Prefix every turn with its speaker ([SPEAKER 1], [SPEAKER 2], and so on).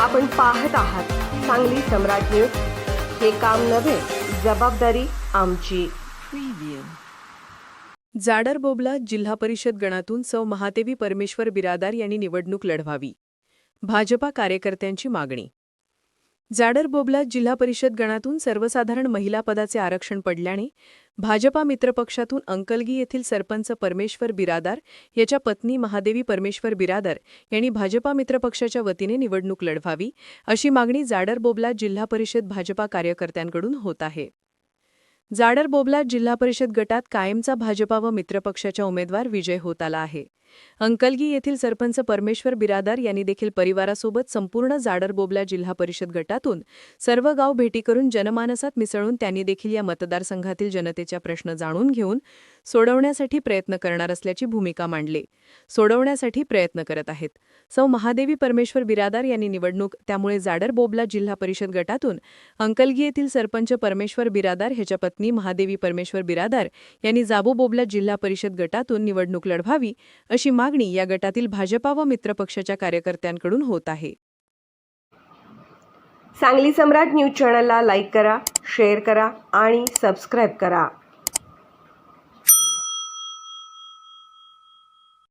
[SPEAKER 1] आपण पाहत आहात सांगली सम्राट न्यूज. हे काम नव्हे जबाबदारी आमची.
[SPEAKER 2] जाडर बोबला जिल्हा परिषद गणातून सौ महादेवी परमेश्वर बिरादार यांनी निवडणूक लढवावी. भाजपा कार्यकर्त्यांची मागणी. जाडरबोबला जिल्हा परिषद गणातून सर्वसाधारण महिला पदाचे आरक्षण पडल्याने भाजपा मित्रपक्षातून अंकलगी येथील सरपंच परमेश्वर बिरादार याच्या पत्नी महादेवी परमेश्वर बिरादार यांनी भाजपा मित्रपक्षाच्या वतीने निवडणूक लढवावी अशी मागणी जाडरबोबला जिल्हा परिषद भाजपा कार्यकर्त्यांकडून होत आहे. जाडर बोबला जिल्हा परिषद गटात कायमचा भाजपा व मित्रपक्षाच्या उमेदवार विजय होत आला आहे. अंकलगी येथील सरपंच परमेश्वर बिरादार यांनी देखील परिवारासोबत संपूर्ण जाडर बोबला जिल्हा परिषद गटातून सर्व गाव भेटी करून जनमानसात मिसळून त्यांनी देखील या मतदारसंघातील जनतेच्या प्रश्न जाणून घेऊन सोडवण्यासाठी प्रयत्न करणार असल्याची भूमिका मांडली. सोडवण्यासाठी प्रयत्न करत आहेत. सौ महादेवी परमेश्वर बिरादार यांनी निवडणूक त्यामुळे जाडर बोबला जिल्हा परिषद गटातून अंकलगी येथील सरपंच परमेश्वर बिरादार ह्याच्या पत्नी महादेवी परमेश्वर बिरादार यांनी जाबो बोबला जिल्हा परिषद गटातून निवडणूक लढवावी अशी मागणी या गटातील भाजपा व मित्रपक्षाच्या कार्यकर्त्यांकडून होत आहे.
[SPEAKER 1] सांगली सम्राट न्यूज चॅनलला लाईक करा शेअर करा आणि सबस्क्राईब करा.